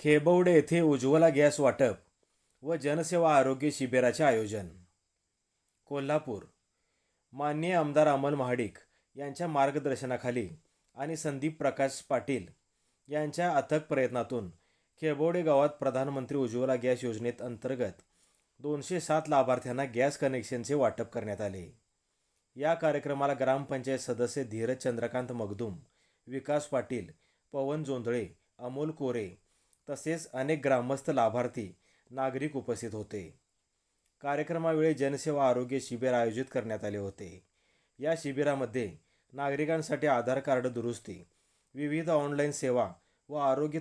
खेबवडे येथे उज्ज्वला गॅस वाटप व जनसेवा आरोग्य शिबिराचे आयोजन. कोल्हापूर. माननीय आमदार अमल महाडिक यांच्या मार्गदर्शनाखाली आणि संदीप प्रकाश पाटील यांच्या अथक प्रयत्नातून खेबवडे गावात प्रधानमंत्री उज्ज्वला गॅस योजनेत अंतर्गत दोनशे सात लाभार्थ्यांना गॅस कनेक्शनचे वाटप करण्यात आले. या कार्यक्रमाला ग्रामपंचायत सदस्य धीरज चंद्रकांत मगदूम विकास पाटील पवन जोंधळे अमोल कोरे तसेच अनेक ग्रामस्थ लाभार्थी नागरिक उपस्थित होते. कार्यक्रमावेळी जनसेवा आरोग्य शिबिर आयोजित करण्यात आले होते. या शिबिरामध्ये नागरिकांसाठी आधार कार्ड दुरुस्ती विविध ऑनलाईन सेवा व आरोग्य